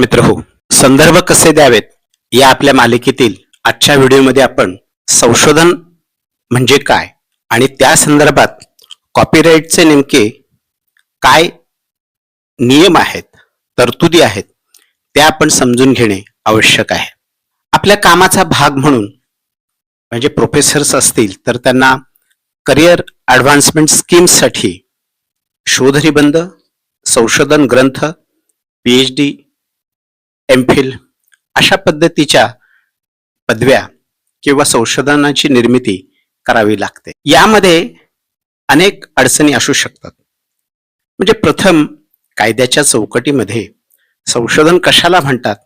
मित्र हो संदर्भ कसे द्यावेत या आपल्या मालिकेतील आजच्या व्हिडिओमध्ये आपण संशोधन म्हणजे काय आणि त्या संदर्भात कॉपीराईटचे नेमके काय नियम आहेत तरतुदी आहेत त्या आपण समजून घेणे आवश्यक आहे. आपल्या कामाचा भाग म्हणून म्हणजे प्रोफेसर्स असतील तर त्यांना करिअर ॲडव्हान्समेंट स्कीमसाठी शोधनिबंध संशोधन ग्रंथ पीएच डी एम फिल अशा पद्धतीच्या पदव्या किंवा संशोधनाची निर्मिती करावी लागते. यामध्ये अनेक अडचणी असू शकतात. म्हणजे प्रथम कायद्याच्या चौकटीमध्ये संशोधन कशाला म्हणतात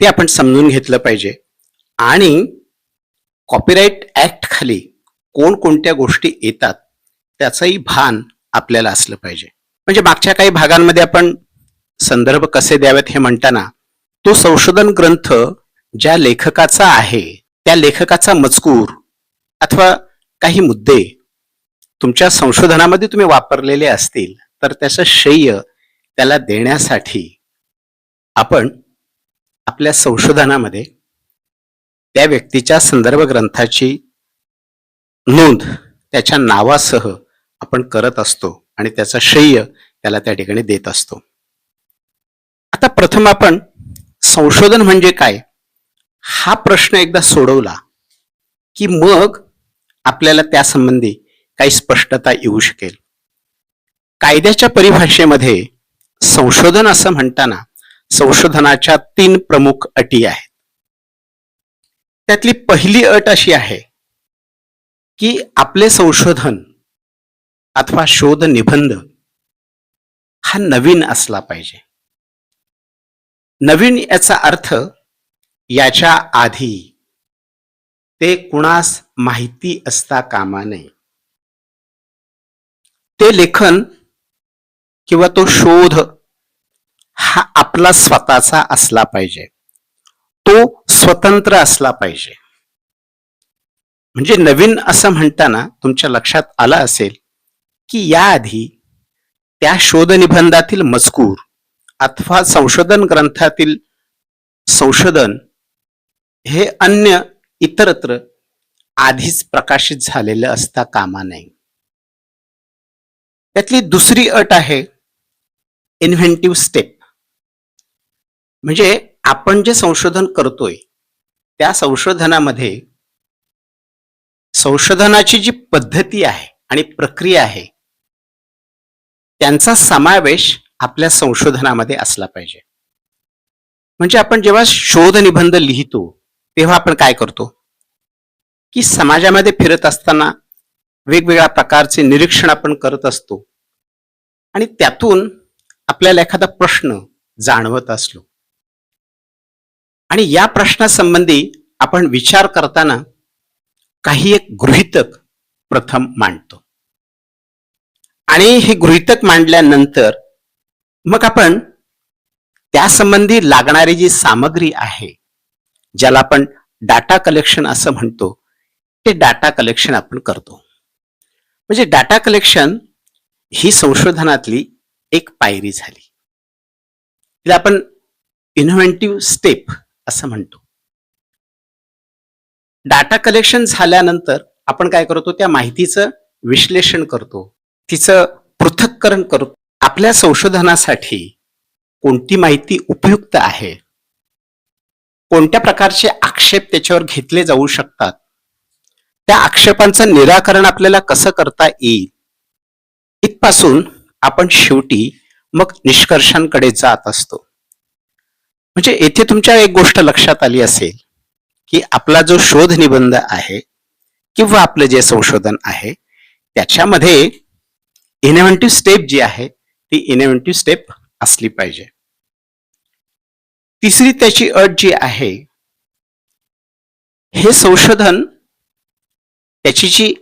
ते आपण समजून घेतलं पाहिजे. आणि कॉपीराईट ऍक्ट खाली कोणकोणत्या गोष्टी येतात त्याचंही भान आपल्याला असलं पाहिजे. म्हणजे मागच्या काही भागांमध्ये आपण संदर्भ कसे द्यावेत हे म्हणताना तो संशोधन ग्रंथ ज्या लेखकाचा आहे त्या लेखकाचा मजकूर अथवा काही मुद्दे तुमच्या संशोधनामध्ये तुम्ही वापरलेले असतील तर त्याचं श्रेय त्याला देण्यासाठी आपण आपल्या संशोधनामध्ये त्या व्यक्तीच्या संदर्भ ग्रंथाची नोंद त्याच्या नावासह आपण करत असतो आणि त्याचं श्रेय त्याला त्या ठिकाणी देत असतो. आता प्रथम आपण संशोधन म्हणजे काय? हा प्रश्न एकदा सोडवला की मग आपल्याला त्यासंबंधी काही स्पष्टता येऊ शकेल. कायद्याच्या परिभाषेमध्ये संशोधन असं म्हणताना संशोधनाच्या तीन प्रमुख अटी आहेत. त्यातली पहिली अट अशी आहे की आपले संशोधन अथवा शोध निबंध हा नवीन असला पाहिजे. नवीन याचा अर्थ याच्या आधी. ते कुणास माहिती असता कामा नये. ते लेखन किंवा तो शोध हा आपला स्वतःचा असला पाहिजे. तो स्वतंत्र असला पाहिजे. म्हणजे नवीन असं म्हणताना तुमच्या लक्षात आलं असेल की याआधी त्या शोध निबंधातील मजकूर अथवा संशोधन ग्रंथातील संशोधन हे अन्य इतरत्र आधीच प्रकाशित झालेलं असता कामा नये. त्यातली दुसरी अट आहे इन्व्हेंटिव्ह स्टेप म्हणजे आपण जे संशोधन करतोय त्या संशोधनामध्ये संशोधनाची जी पद्धती आहे आणि प्रक्रिया आहे त्यांचा समावेश आपल्या संशोधनामध्ये असला पाहिजे. म्हणजे आपण जेव्हा शोध निबंध लिहितो तेव्हा आपण काय करतो? की समाजामध्ये फिरत असताना वेगवेगळ्या प्रकारचे निरीक्षण आपण करत असतो. आणि त्यातून आपल्याला एखादा प्रश्न जाणवत असलो. आणि या प्रश्नासंबंधी आपण विचार करताना काही एक गृहितक प्रथम मांडतो. आणि हे गृहितक मांडल्यानंतर मग आपण त्यासंबंधी लागणारी जी सामग्री आहे ज्याला आपण डाटा कलेक्शन असं म्हणतो ते डाटा कलेक्शन आपण करतो. म्हणजे डाटा कलेक्शन ही संशोधनातली एक पायरी झाली. तिला आपण इन्व्हेंटिव्ह स्टेप असं म्हणतो. डाटा कलेक्शन झाल्यानंतर आपण काय करतो त्या माहितीचं विश्लेषण करतो. तिचं पृथक्करण करतो. आपल्या संशोधनासाठी कोणती माहिती उपयुक्त आहे? कोणत्या प्रकारचे आक्षेप त्याच्यावर घेतले जाऊ शकतात? त्या आक्षेपांचं निराकरण आपल्याला कसं करता येईल? इथपासून आपण शेवटी मग निष्कर्षांकडे जात असतो. म्हणजे येथे तुमच्या एक गोष्ट लक्षात आली असेल की आपला जो शोध निबंध आहे किंवा आपलं जे संशोधन आहे त्याच्यामध्ये इनोव्हेंटिव्ह स्टेप जी आहे ती इनोव्हेंटिव्ह स्टेप असली पाहिजे. तिसरी त्याची अट जी आहे हे संशोधन त्याची जी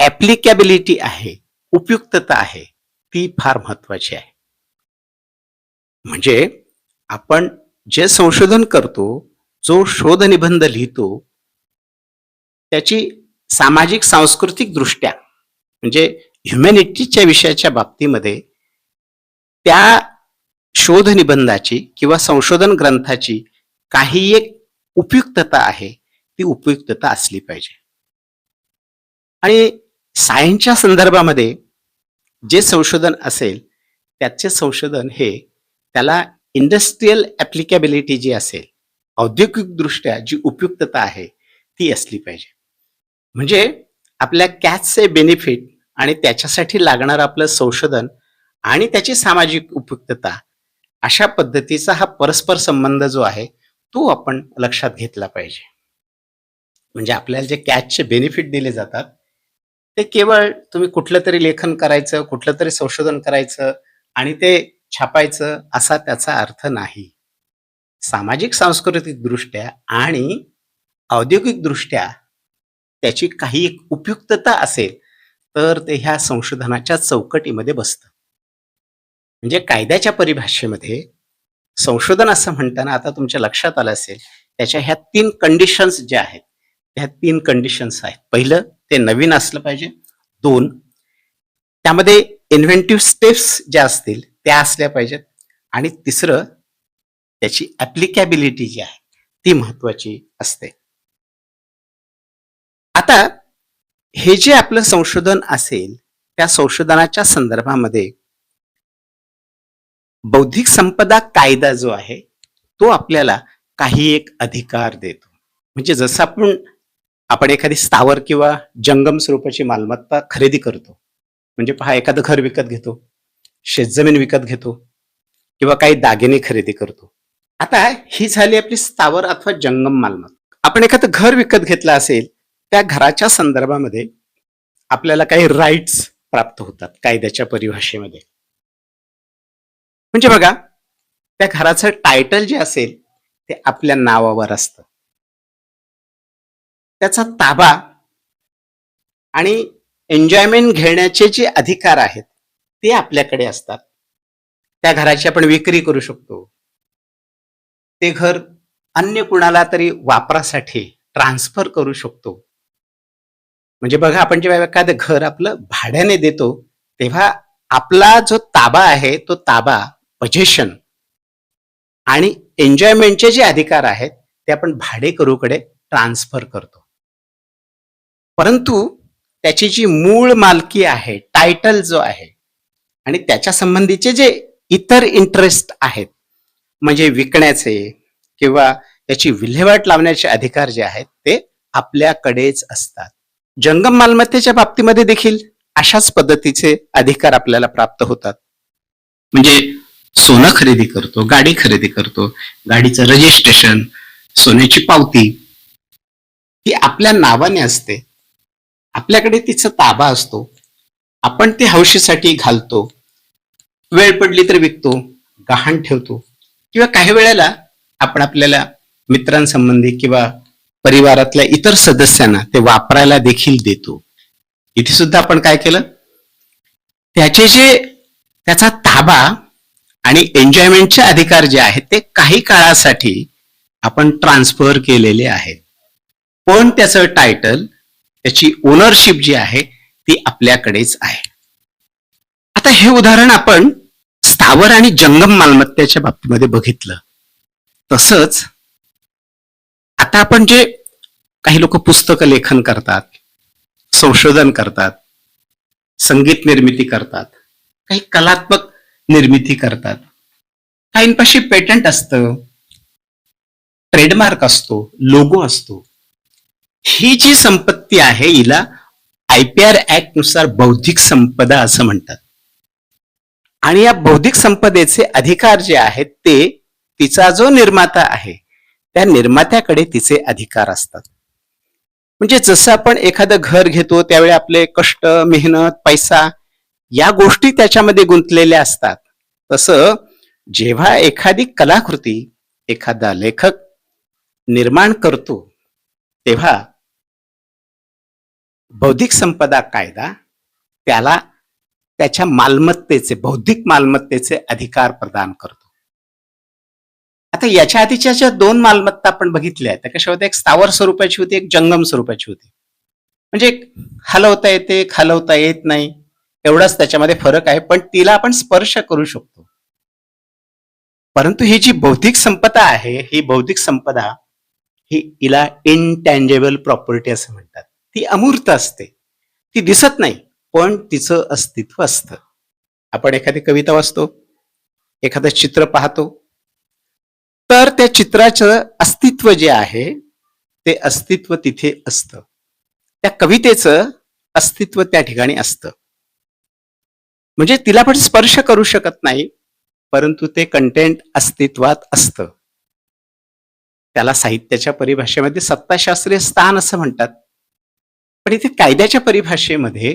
ऍप्लिकॅबिलिटी आहे उपयुक्तता आहे ती फार महत्वाची आहे. म्हणजे आपण जे संशोधन करतो जो शोध निबंध लिहितो त्याची सामाजिक सांस्कृतिक दृष्ट्या म्हणजे ह्युमॅनिटीच्या विषयाच्या बाबतीमध्ये त्या शोध निबंधाची किंवा संशोधन ग्रंथाची काही एक उपयुक्तता आहे ती उपयुक्तता असली पाहिजे. आणि सायन्सच्या संदर्भामध्ये जे संशोधन असेल त्याचे संशोधन हे त्याला इंडस्ट्रीयल ऍप्लिकेबिलिटी जी असेल औद्योगिकदृष्ट्या जी उपयुक्तता आहे ती असली पाहिजे. म्हणजे आपल्या कॅचचे बेनिफिट आणि त्याच्यासाठी लागणारं आपलं संशोधन आणि त्याची सामाजिक उपयुक्तता अशा पद्धतीचा हा परस्पर संबंध जो आहे तो आपण लक्षात घेतला पाहिजे. म्हणजे आपल्याला जे कॅचचे बेनिफिट दिले जातात ते केवळ तुम्ही कुठलं तरी लेखन करायचं कुठलं तरी संशोधन करायचं आणि ते छापायचं असा त्याचा अर्थ नाही. सामाजिक सांस्कृतिक दृष्ट्या आणि औद्योगिक दृष्ट्या त्याची काही एक उपयुक्तता असेल तर ते ह्या संशोधनाच्या चौकटीमध्ये बसतं. म्हणजे कायद्याच्या परिभाषेमध्ये संशोधन असं म्हणताना आता तुमच्या लक्षात आलं असेल त्याच्या ह्या तीन कंडिशन्स ज्या आहेत ह्या तीन कंडिशन्स आहेत. पहिलं ते नवीन असलं पाहिजे. दोन त्यामध्ये इन्व्हेंटिव्ह स्टेप्स ज्या असतील त्या असल्या पाहिजेत. आणि तिसरं त्याची ऍप्लिकॅबिलिटी जी आहे ती महत्वाची असते. आता हे जे आपलं संशोधन असेल त्या संशोधनाच्या संदर्भामध्ये बौद्धिक संपदा कायदा जो आहे तो आपल्याला काही एक अधिकार देतो. म्हणजे जसं आपण आपण एखादी स्थावर किंवा जंगम स्वरूपाची मालमत्ता खरेदी करतो. म्हणजे पहा एखादं घर विकत घेतो शेतजमीन विकत घेतो किंवा काही दागिने खरेदी करतो. आता ही झाली आपली स्थावर अथवा जंगम मालमत्ता. आपण एखादं घर विकत घेतलं असेल त्या घराच्या संदर्भामध्ये आपल्याला काही राईट्स प्राप्त होतात कायद्याच्या परिभाषेमध्ये. म्हणजे बघा त्या घराचं टायटल जे असेल ते आपल्या नावावर असतं. त्याचा ताबा आणि एन्जॉयमेंट घेण्याचे जे अधिकार आहेत ते आपल्याकडे असतात. त्या घराची आपण विक्री करू शकतो. ते घर अन्य कुणाला तरी वापरासाठी ट्रान्सफर करू शकतो. म्हणजे बघा आपण जेव्हा एखादं घर आपलं भाड्याने देतो तेव्हा आपला जो ताबा आहे तो ताबा पजेशन आणि एन्जॉयमेंटचे जे अधिकार आहेत ते आपण भाडेकरूकडे ट्रान्सफर करतो. परंतु त्याची जी मूळ मालकी आहे टायटल जो आहे आणि त्याच्या संबंधीचे जे इतर इंटरेस्ट आहेत म्हणजे विकण्याचे किंवा त्याची विल्हेवाट लावण्याचे अधिकार जे आहेत ते आपल्याकडेच असतात. जंगम मालमत्तेच्या बाबतीमध्ये देखील अशाच पद्धतीचे अधिकार आपल्याला प्राप्त होतात. म्हणजे सोनं खरेदी करतो गाडी खरेदी करतो गाडीचं रजिस्ट्रेशन सोन्याची पावती ती आपल्या नावाने असते. आपल्याकडे तिचा ताबा असतो. आपण ती हौशीसाठी घालतो. वेळ पडली तर विकतो गहाण ठेवतो. किंवा काही वेळेला आपण आपल्याला मित्रांसंबंधी किंवा परिवारातल्या इतर सदस्यांना ते वापरायला देखील देतो. इथे सुद्धा आपण काय केलं? त्याचे जे त्याचा ताबा आणि एन्जॉयमेंटचे अधिकार जे आहेत ते काही काळासाठी आपण ट्रान्सफर केलेले आहेत. पण त्याचं टायटल त्याची ओनरशिप जी आहे ती आपल्याकडेच आहे. आता हे उदाहरण आपण स्थावर आणि जंगम मालमत्तेच्या बाबतीमध्ये बघितलं. तसंच आता आपण जे काही लोक पुस्तकं लेखन करतात संशोधन करतात संगीत निर्मिती करतात काही कलात्मक निर्मिती करतात. काहींपाशी पेटंट असतं ट्रेडमार्क असतो लोगो असतो. ही जी संपत्ती आहे हिला आयपीआर ऍक्टनुसार बौद्धिक संपदा असं म्हणतात. आणि या बौद्धिक संपदेचे अधिकार जे आहेत ते तिचा जो निर्माता आहे त्या निर्मात्याकडे तिचे अधिकार असतात. म्हणजे जसं आपण एखादं घर घेतो त्यावेळी आपले कष्ट मेहनत पैसा या गोष्टी त्याच्यामध्ये गुंतलेल्या असतात. तसं जेव्हा एखादी कलाकृती एखादा लेखक निर्माण करतो तेव्हा बौद्धिक संपदा कायदा त्याला त्याच्या मालमत्तेचे बौद्धिक मालमत्तेचे अधिकार प्रदान करतो. आता याच्या आधीच्या ज्या दोन मालमत्ता आपण बघितल्या त्या कशा होत्या? एक स्थावर स्वरूपाची होती एक जंगम स्वरूपाची होती. म्हणजे एक हलवता येते खालवता हलवता येत नाही. एवढाच त्याच्यामध्ये फरक आहे पण तिला आपण स्पर्श करू शकतो. परंतु ही जी बौद्धिक संपदा आहे ही बौद्धिक संपदा ही हिला इनटँजेबल प्रॉपर्टी असं म्हणतात. ती अमूर्त असते. ती दिसत नाही पण तिचं अस्तित्व असतं. आपण एखादी कविता वाचतो एखादं चित्र पाहतो तर त्या चित्राचं अस्तित्व जे आहे ते अस्तित्व तिथे असतं. त्या कवितेचं अस्तित्व त्या ठिकाणी असतं. म्हणजे तिला पण स्पर्श करू शकत नाही परंतु ते कंटेंट अस्तित्वात असतं. त्याला साहित्याच्या परिभाषेमध्ये सत्ताशास्त्रीय स्थान असं म्हणतात. पण इथे कायद्याच्या परिभाषेमध्ये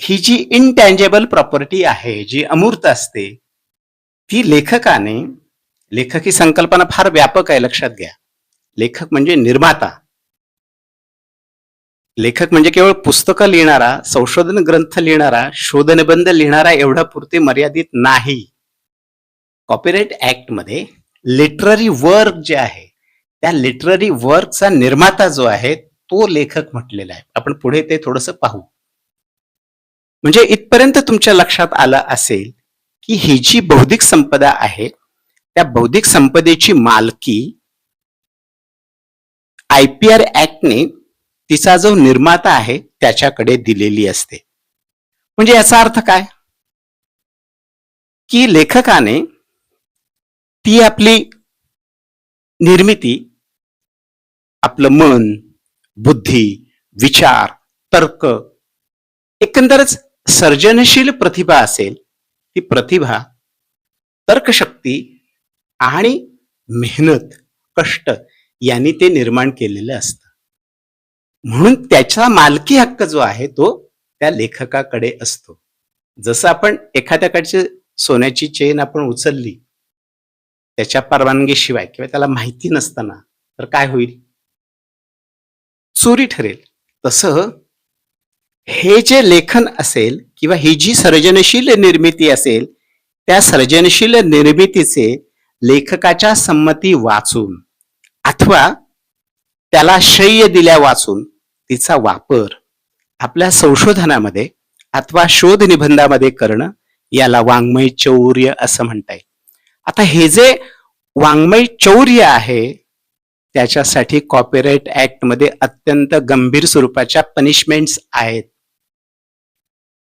ही जी इनटँजेबल प्रॉपर्टी आहे जी अमूर्त असते ती लेखकाने लेखक ही संकल्पना फार व्यापक आहे लक्षात घ्या. लेखक म्हणजे निर्माता. लेखक म्हणजे केवळ पुस्तकं लिहिणारा संशोधन ग्रंथ लिहिणारा शोधनिबंध लिहिणारा एवढा पुरते मर्यादित नाही. कॉपीराईट ऍक्टमध्ये लिटररी वर्क जे आहे त्या लिटररी वर्कचा निर्माता जो आहे तो लेखक म्हटलेला आहे. आपण पुढे ते थोडस पाहू. म्हणजे इथपर्यंत तुमच्या लक्षात आलं असेल की ही जी बौद्धिक संपदा आहे त्या बौद्धिक संपदेची मालकी आय पी आर ऍक्टने तिचा जो निर्माता आहे त्याच्याकडे दिलेली असते. म्हणजे याचा अर्थ काय? की लेखकाने ती आपली निर्मिती आपलं मन बुद्धी विचार तर्क एकंदरच सर्जनशील प्रतिभा असेल ती प्रतिभा तर्कशक्ती आणि मेहनत कष्ट यांनी ते निर्माण केलेलं असतं. म्हणून त्याचा मालकी हक्क जो आहे तो त्या लेखकाकडे असतो. जसं आपण एखाद्याकडची सोन्याची चेन आपण उचलली त्याच्या परवानगीशिवाय किंवा त्याला माहिती नसताना तर काय होईल? चोरी ठरेल. तसं हे जे लेखन असेल किंवा ही जी सर्जनशील निर्मिती असेल त्या सर्जनशील निर्मितीचे लेखकाच्या संमती वाचून अथवा त्याला श्रेय दिल्या वाचून तिचा वापर आपल्या संशोधनामध्ये अथवा शोध निबंधामध्ये करणं याला वाङ्मय चौर्य असं म्हणता येईल. आता हे जे वाङ्मय चौर्य आहे त्याच्यासाठी कॉपीराइट ऍक्टमध्ये अत्यंत गंभीर स्वरूपाच्या पनिशमेंट्स आहेत.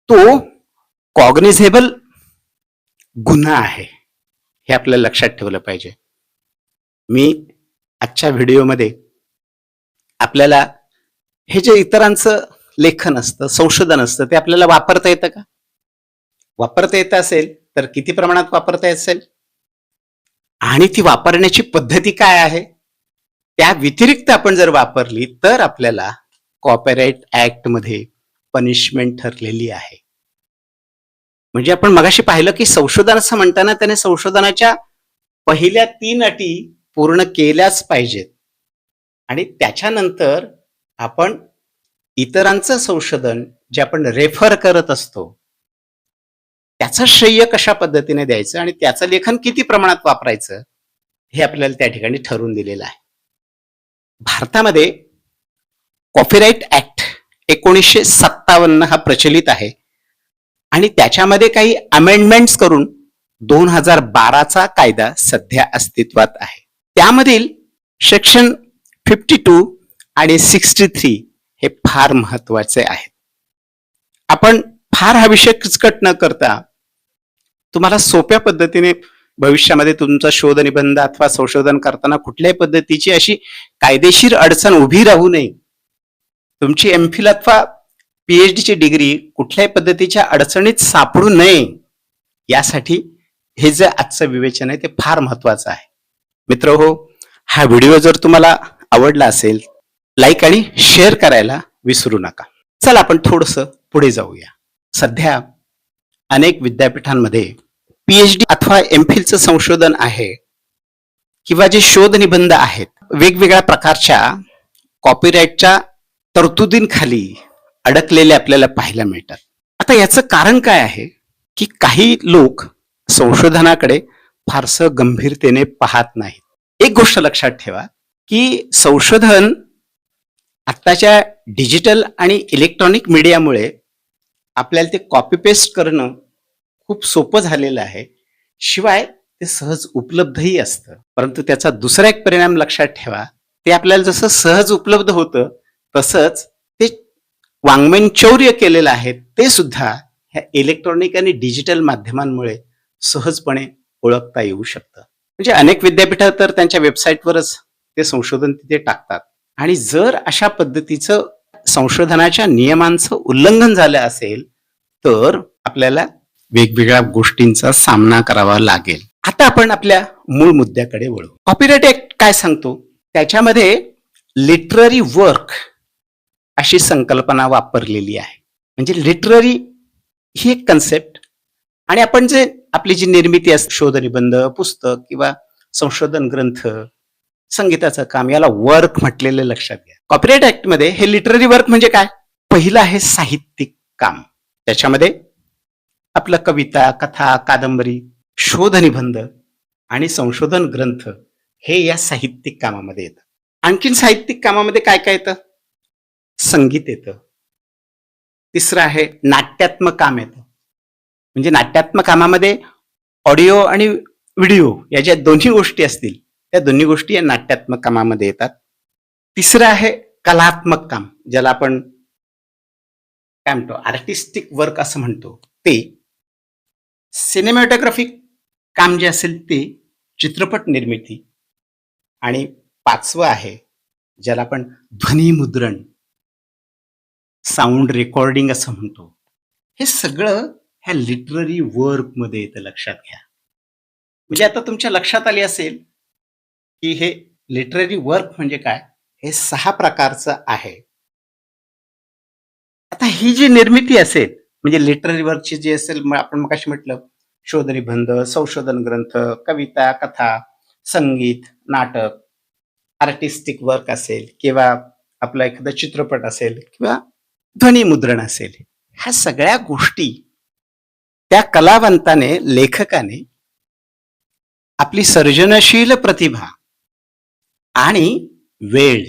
तो कॉग्निझेबल गुन्हा आहे हे आपल्याला लक्षात ठेवलं पाहिजे. मी आजच्या व्हिडिओमध्ये आपल्याला हे जे इतरांचं लेखन असतं संशोधन असतं ते आपल्याला वापरता येतं का? वापरता येत असेल तर किती प्रमाणात वापरता येत असेल? आणि ती वापरण्याची पद्धती काय आहे? त्या व्यतिरिक्त आपण जर वापरली तर आपल्याला कॉपरेट ऍक्टमध्ये पनिशमेंट ठरलेली आहे. म्हणजे आपण मगाशी पाहिलं की संशोधन असं म्हणताना त्याने संशोधनाच्या पहिल्या तीन अटी पूर्ण केल्याच पाहिजेत. आणि त्याच्यानंतर आपण इतरांचं संशोधन जे आपण रेफर करत असतो त्याचं श्रेय कशा पद्धतीने द्यायचं आणि त्याचं लेखन किती प्रमाणात वापरायचं हे आपल्याला त्या ठिकाणी ठरवून दिलेलं आहे. भारतामध्ये कॉपीराइट ऍक्ट एकोणीसशे सत्तावन्न हा प्रचलित आहे. आणि त्याच्यामध्ये काही अमेंडमेंट्स करून दोन हजार बाराचा कायदा सध्या अस्तित्वात आहे. त्यामधील सेक्शन फिफ्टी टू आणि सिक्स्टी थ्री हे फार महत्त्वाचे आहेत. आपण फार हा विषय किचकट न करता तुम्हाला सोप्या पद्धतीने भविष्यामध्ये तुमचा शोध निबंध अथवा संशोधन करताना कुठल्याही पद्धतीची अशी कायदेशीर अडचण उभी राहू नये. तुमची एमफिल अथवा पीएचडी ची डिग्री कुठल्याही पद्धतीच्या अडचणीत सापडू नये. यासाठी हे जे आजचं विवेचन आहे ते फार महत्वाचं आहे. मित्र हो हा व्हिडिओ जर तुम्हाला आवडला असेल लाईक आणि शेअर करायला विसरू नका. चला आपण थोडस पुढे जाऊया. सध्या अनेक विद्यापीठांमध्ये पीएचडी अथवा एमफिलचं संशोधन आहे किंवा जे शोध निबंध आहेत वेगवेगळ्या प्रकारच्या कॉपीराईटच्या तरतुदींखाली अडकलेले आपल्याला पाहायला मिळतात. आता याचं कारण काय आहे? की काही लोक संशोधनाकडे फारसं गंभीरतेने पाहत नाहीत. एक गोष्ट लक्षात ठेवा की संशोधन आत्ताच्या डिजिटल आणि इलेक्ट्रॉनिक मीडियामुळे आपल्याला ते कॉपी पेस्ट करणं खूप सोपं झालेलं आहे. शिवाय ते सहज उपलब्धही असतं. परंतु त्याचा दुसरा एक परिणाम लक्षात ठेवा. ते आपल्याला जसं सहज उपलब्ध होतं तसंच ते वाङ्मयन चौर्य केलेलं आहे ते सुद्धा ह्या इलेक्ट्रॉनिक आणि डिजिटल माध्यमांमुळे सहजपणे ओळखता येऊ शकतं. म्हणजे अनेक विद्यापीठं तर त्यांच्या वेबसाईटवरच ते संशोधन तिथे टाकतात. आणि जर अशा पद्धतीचं संशोधनाच्या नियमांचं उल्लंघन झालं असेल तर आपल्याला वेगवेगळ्या गोष्टींचा सामना करावा लागेल. आता आपण आपल्या मूळ मुद्द्याकडे वळू. कॉपीराईट ऍक्ट काय सांगतो? त्याच्यामध्ये लिटररी वर्क अशी संकल्पना वापरलेली आहे. म्हणजे लिटररी ही एक कन्सेप्ट. आणि आपण जे आपली जी निर्मिती असते शोधनिबंध पुस्तक किंवा संशोधन ग्रंथ संगीताचं काम याला वर्क म्हटलेलं लक्षात घ्या. कॉपीराईट ऍक्टमध्ये हे लिटररी वर्क म्हणजे काय? पहिलं आहे साहित्यिक काम. त्याच्यामध्ये आपलं कविता कथा कादंबरी शोध निबंध आणि संशोधन ग्रंथ हे या साहित्यिक कामामध्ये येतं. आणखीन साहित्यिक कामामध्ये काय काय येतं? संगीत येतं. तिसरं आहे नाट्यात्मक काम येतं. म्हणजे नाट्यात्मक कामामध्ये ऑडिओ आणि व्हिडिओ या ज्या दोन्ही गोष्टी असतील या दोन्ही गोष्टी या नाट्यात्मक कामामध्ये येतात. तिसरं आहे कलात्मक काम ज्याला आपण काय म्हणतो? आर्टिस्टिक वर्क असं म्हणतो. ते सिनेमॅटोग्राफिक काम जे असेल ते चित्रपट निर्मिती. आणि पाचवं आहे ज्याला आपण ध्वनिमुद्रण साऊंड रेकॉर्डिंग असं म्हणतो. हे सगळं ह्या लिटररी वर्कमध्ये येतं लक्षात घ्या. म्हणजे आता तुमच्या लक्षात आली असेल की हे लिटररी वर्क म्हणजे काय? हे सहा प्रकारचं आहे. आता ही जी निर्मिती असेल म्हणजे लिटररी वर्कची जी असेल आपण मग म्हटलं शोधनिबंध संशोधन ग्रंथ कविता कथा संगीत नाटक आर्टिस्टिक वर्क असेल किंवा आपला एखादा चित्रपट असेल किंवा ध्वनिमुद्रण असेल ह्या सगळ्या गोष्टी त्या कलावंताने लेखकाने आपली सर्जनशील प्रतिभा आणि वेळ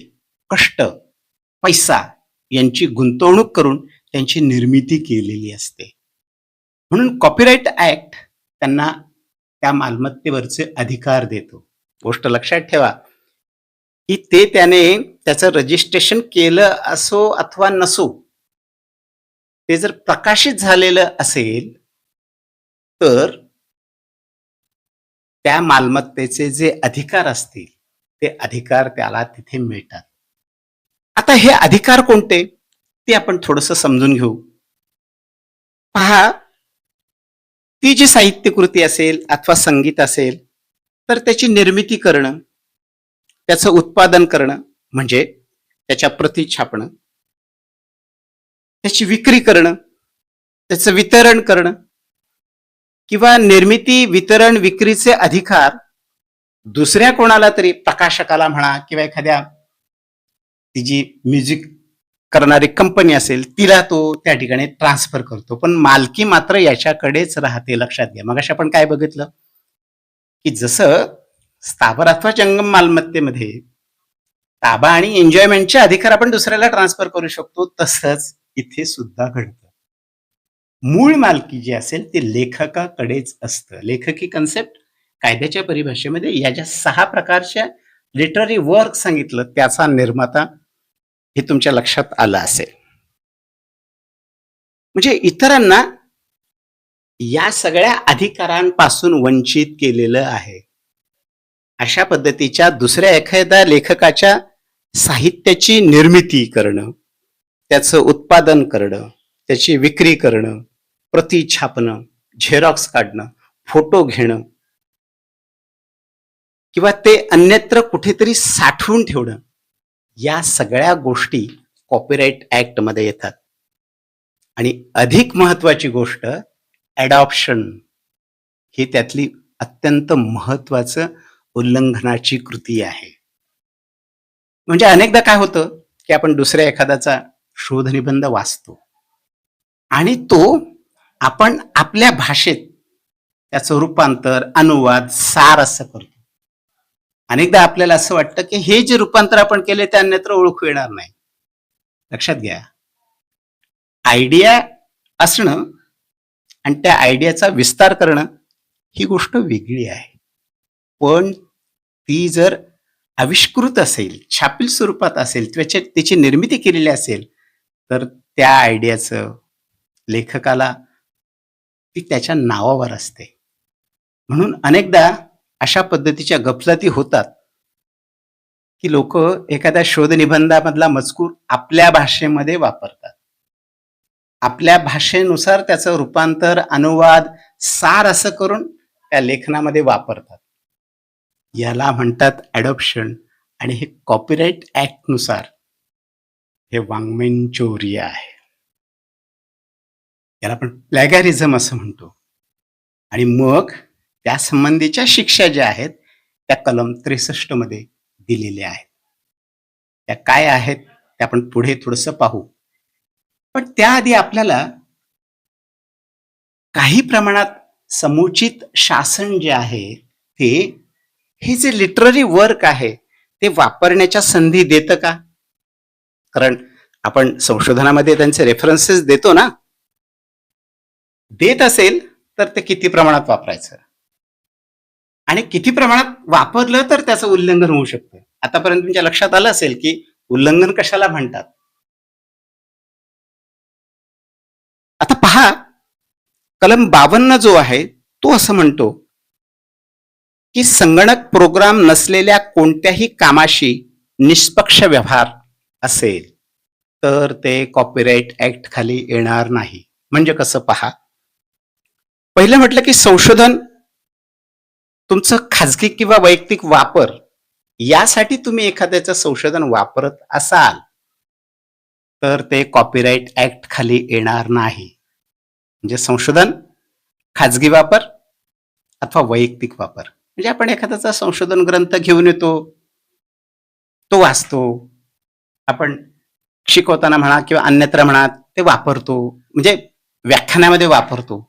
कष्ट पैसा यांची गुंतवणूक करून त्यांची निर्मिती केलेली असते. म्हणून कॉपीराईट ऍक्ट त्यांना त्या मालमत्तेवरचे अधिकार देतो. गोष्ट लक्षात ठेवा की ते त्याने त्याचं रजिस्ट्रेशन केलं असो अथवा नसो ते जर प्रकाशित झालेलं असेल तर त्या मालमत्तेचे जे अधिकार असतील ते अधिकार त्याला तिथे मिळतात. आता हे अधिकार कोणते? ते आपण थोडस समजून घेऊ. पहा ती जी साहित्य कृती असेल अथवा संगीत असेल तर त्याची निर्मिती करणं त्याचं उत्पादन करणं म्हणजे त्याच्या प्रती छापणं त्याची विक्री करणं त्याचं वितरण करणं किंवा निर्मिती वितरण विक्रीचे अधिकार दुसऱ्या कोणाला तरी प्रकाशकाला म्हणा किंवा एखाद्या ती जी म्युझिक करणारी कंपनी असेल तिला तो त्या ठिकाणी ट्रान्सफर करतो. पण मालकी मात्र याच्याकडेच राहते लक्षात घ्या. मग आपण काय बघितलं? की जसं स्थावर अथवा जंगम मालमत्तेमध्ये ताबा आणि एन्जॉयमेंटचे अधिकार आपण दुसऱ्याला ट्रान्सफर करू शकतो तसंच इथे सुद्धा घडतं. मूळ मालकी जी असेल ती लेखकाकडेच असतं. लेखकी कन्सेप्ट कायद्याच्या परिभाषेमध्ये या ज्या सहा प्रकारच्या लिटररी वर्क सांगितलं त्याचा निर्माता हे तुमच्या लक्षात आलं असेल. म्हणजे इतरांना या सगळ्या अधिकारांपासून वंचित केलेलं आहे. अशा पद्धतीच्या दुसऱ्या एखाद्या लेखकाच्या साहित्याची निर्मिती करणं त्याचं उत्पादन करणं त्याची विक्री करणं प्रती छापणं झेरॉक्स काढणं फोटो घेणं किंवा ते अन्यत्र कुठेतरी साठवून ठेवणं या सगळ्या गोष्टी कॉपीराईट ऍक्टमध्ये येतात. आणि अधिक महत्वाची गोष्ट अडॉप्शन ही त्यातली अत्यंत महत्वाचं उल्लंघनाची कृती आहे. म्हणजे अनेकदा काय होतं की आपण दुसऱ्या एखाद्याचा शोधनिबंध वाचतो. आणि तो आपण आपल्या भाषेत त्याचं रूपांतर अनुवाद सार असं करतो. अनेकदा आपल्याला असं वाटतं की हे जे रूपांतर आपण केले ते अन्यत्र ओळखू येणार नाही. लक्षात घ्या. आयडिया असणं आणि त्या आयडियाचा विस्तार करणं ही गोष्ट वेगळी आहे. पण ती जर आविष्कृत असेल छापील स्वरूपात असेल त्याच्या त्याची निर्मिती केलेली असेल तर त्या आयडियाचं लेखकाला ती त्याच्या नावावर असते. म्हणून अनेकदा अशा पद्धतीच्या गफलती होतात की लोक एखाद्या शोध निबंधामधला मजकूर आपल्या भाषेमध्ये वापरतात. आपल्या भाषेनुसार त्याचं रूपांतर अनुवाद सार असं करून त्या लेखनामध्ये वापरतात. याला म्हणतात ॲडॉप्शन आणि हे कॉपीराईट ऍक्टनुसार हे वाङ्मयीन चोरी आहे. याला आपण प्लॅगॅरिझम असं म्हणतो. आणि मग त्या संबंधीच्या शिक्षा ज्या आहेत त्या कलम त्रेसष्टमध्ये दिलेल्या आहेत. त्या काय आहेत ते आपण पुढे थोडस पाहू. पण त्याआधी आपल्याला काही प्रमाणात समुचित शासन जे आहे ते हे जे लिटररी वर्क आहे ते वापरण्याच्या संधी देतं का? कारण आपण संशोधनामध्ये त्यांचे रेफरन्सेस देतो ना? देत असेल तर ते किती प्रमाणात वापरायचं? आणि किती प्रमाणात वापरलं तर त्याचं उल्लंघन होऊ शकतं? आतापर्यंत तुमच्या लक्षात आलं असेल की उल्लंघन कशाला म्हणतात? आता पहा कलम बावन्न जो आहे तो असं म्हणतो की संगणक प्रोग्राम नसलेल्या कोणत्याही कामाशी निष्पक्ष व्यवहार असेल तर ते कॉपीराईट ऍक्ट खाली येणार नाही. म्हणजे कसं पहा? पहिलं म्हटलं की संशोधन तुमचं खाजगी किंवा वैयक्तिक वापर यासाठी तुम्ही एखाद्याचं संशोधन वापरत असाल तर ते कॉपीराईट ऍक्ट खाली येणार नाही. म्हणजे संशोधन खाजगी वापर अथवा वैयक्तिक वापर. म्हणजे आपण एखाद्याचा संशोधन ग्रंथ घेऊन येतो तो वाचतो आपण शिकवताना म्हणा किंवा अन्यत्र म्हणा ते वापरतो म्हणजे व्याख्यानामध्ये वापरतो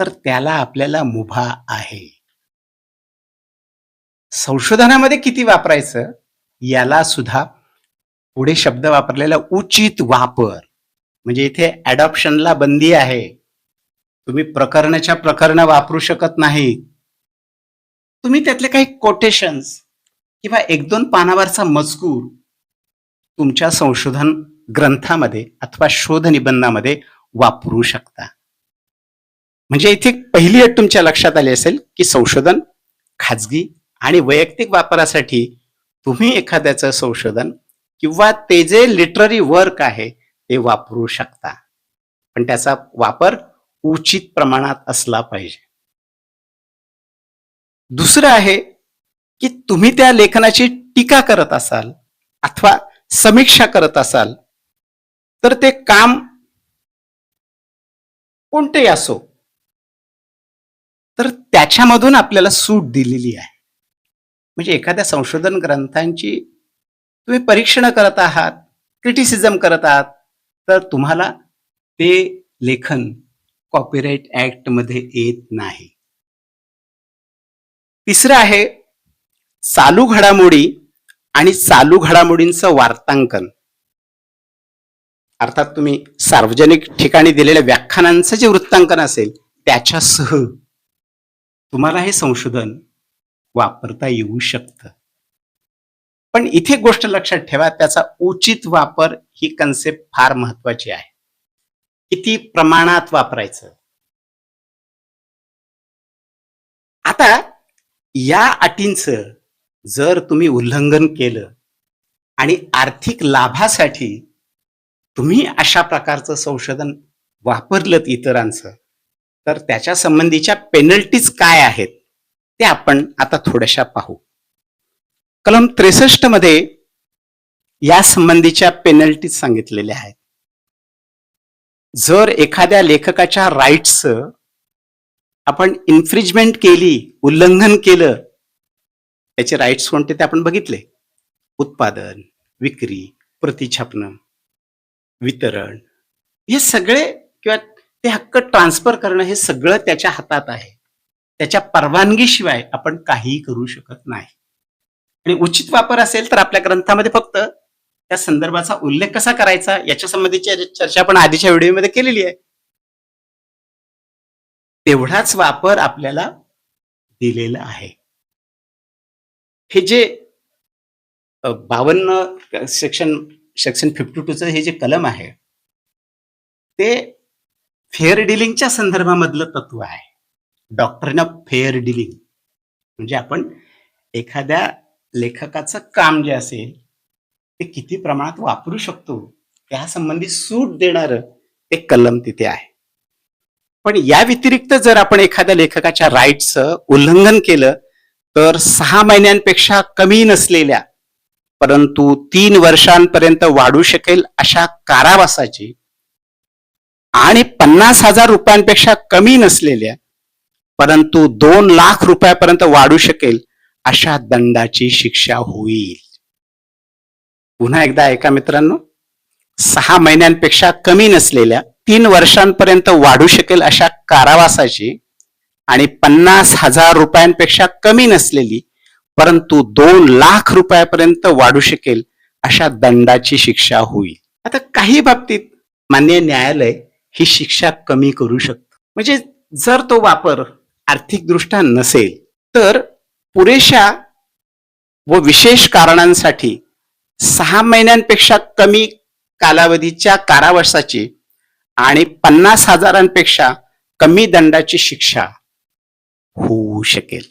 तर त्याला आपल्याला मुभा आहे. संशोधनामध्ये किती वापरायचं याला सुद्धा पुढे शब्द वापरलेला उचित वापर म्हणजे इथे अडॉप्शनला बंदी आहे. तुम्ही प्रकरणाच्या प्रकरण वापरू शकत नाही. तुम्ही त्यातले काही कोटेशन्स किंवा एक दोन पानावरचा मजकूर तुमच्या संशोधन ग्रंथामध्ये अथवा शोध निबंधामध्ये वापरू शकता. म्हणजे इथे पहिली अट तुमच्या लक्षात आली असेल की संशोधन खाजगी आणि वैयक्तिक वापरासाठी तुम्ही एखाद्याचं संशोधन किंवा ते जे लिटररी वर्क आहे ते वापरू शकता. पण त्याचा वापर उचित प्रमाणात असला पाहिजे. दुसरं आहे की तुम्ही त्या लेखनाची टीका करत असाल अथवा समीक्षा करत असाल तर ते काम कोणतेही असो तर त्याच्यामधून आपल्याला सूट दिलेली आहे. म्हणजे एखाद्या संशोधन ग्रंथांची तुम्ही परीक्षण करत आहात क्रिटिसिझम करत आहात तर तुम्हाला ते लेखन कॉपीराईट ऍक्टमध्ये येत नाही. तिसरं आहे चालू घडामोडी आणि चालू घडामोडींचं वार्तांकन. अर्थात तुम्ही सार्वजनिक ठिकाणी दिलेल्या व्याख्यानांचं जे वृत्तांकन असेल त्याच्यासह तुम्हाला हे संशोधन वापरता येऊ शकतं. पण इथे गोष्ट लक्षात ठेवा त्याचा उचित वापर ही कन्सेप्ट फार महत्वाची आहे. किती प्रमाणात वापरायचं? आता या अटींचं जर तुम्ही उल्लंघन केलं आणि आर्थिक लाभासाठी तुम्ही अशा प्रकारचं संशोधन वापरलं इतरांचं तर त्याच्या संबंधीच्या पेनल्टीज काय आहेत? त्या आपण आता थोड्याशा पाहू. कलम त्रेसष्टमध्ये या संबंधीच्या पेनल्टीज सांगितलेल्या आहेत. जर एखाद्या लेखकाच्या राईट्स आपण इन्फ्रिजमेंट केली उल्लंघन केलं त्याचे राईट्स कोणते ते आपण बघितले? उत्पादन विक्री प्रतिछापनं वितरण. हे सगळे किंवा ते हक्क ट्रान्सफर करणं हे सगळं त्याच्या हातात आहे. त्याच्या परवानगीशिवाय आपण काहीही करू शकत नाही. आणि उचित वापर असेल तर आपल्या ग्रंथामध्ये फक्त त्या संदर्भाचा उल्लेख कसा करायचा याच्या संबंधीची चर्चा आपण आधीच्या व्हिडिओमध्ये केलेली आहे. तेवढाच वापर आपल्याला दिलेला आहे. हे जे बावन्न सेक्शन सेक्शन फिफ्टी टूचं हे जे कलम आहे ते फेअर डिलिंगच्या संदर्भामधलं तत्व आहे. डॉक्टरन ऑफ फेअर डिलिंग म्हणजे आपण एखाद्या लेखकाचं काम जे असेल ते किती प्रमाणात वापरू शकतो त्यासंबंधी सूट देणारं एक कलम तिथे आहे. पण या व्यतिरिक्त जर आपण एखाद्या लेखकाच्या राईट्सचं उल्लंघन केलं तर सहा महिन्यांपेक्षा कमी नसलेल्या परंतु तीन वर्षांपर्यंत वाढू शकेल अशा कारावासाची आणि पन्नास हजार रुपयांपेक्षा कमी नसलेल्या परंतु दोन लाख रुपयापर्यंत वाढू शकेल अशा दंडाची शिक्षा होईल. पुन्हा एकदा ऐका मित्रांनो सहा महिन्यांपेक्षा कमी नसलेल्या तीन वर्षांपर्यंत वाढू शकेल अशा कारावासाची आणि पन्नास हजार रुपयांपेक्षा कमी नसलेली परंतु दोन लाख रुपयापर्यंत वाढू शकेल अशा दंडाची शिक्षा होईल. आता काही बाबतीत मान्य न्यायालय ही शिक्षा कमी करू शकतं. म्हणजे जर तो वापर आर्थिकदृष्ट्या नसेल तर पुरेशा व विशेष कारणांसाठी सहा महिन्यांपेक्षा कमी कालावधीच्या कारावासाची आणि पन्नास हजारांपेक्षा कमी दंडाची शिक्षा होऊ शकेल.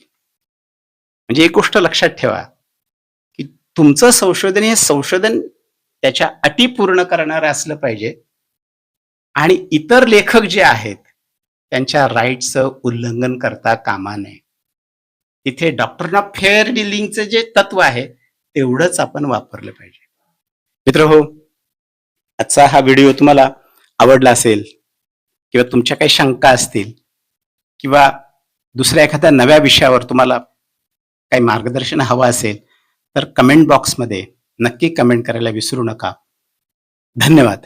म्हणजे एक गोष्ट लक्षात ठेवा की तुमचं संशोधन हे संशोधन त्याच्या अटी पूर्ण करणारं असलं पाहिजे. आणि इतर लेखक जे आहेत त्यांच्या राईट्सचं उल्लंघन करता कामा नये. तिथे डॉक्टरना फेअर डिलिंगचं जे तत्व आहे तेवढंच आपण वापरलं पाहिजे. मित्र हो आजचा हा व्हिडिओ तुम्हाला आवडला असेल किंवा तुमच्या काही शंका असतील किंवा दुसऱ्या एखाद्या नव्या विषयावर तुम्हाला काही मार्गदर्शन हवं असेल तर कमेंट बॉक्समध्ये नक्की कमेंट करायला विसरू नका. धन्यवाद.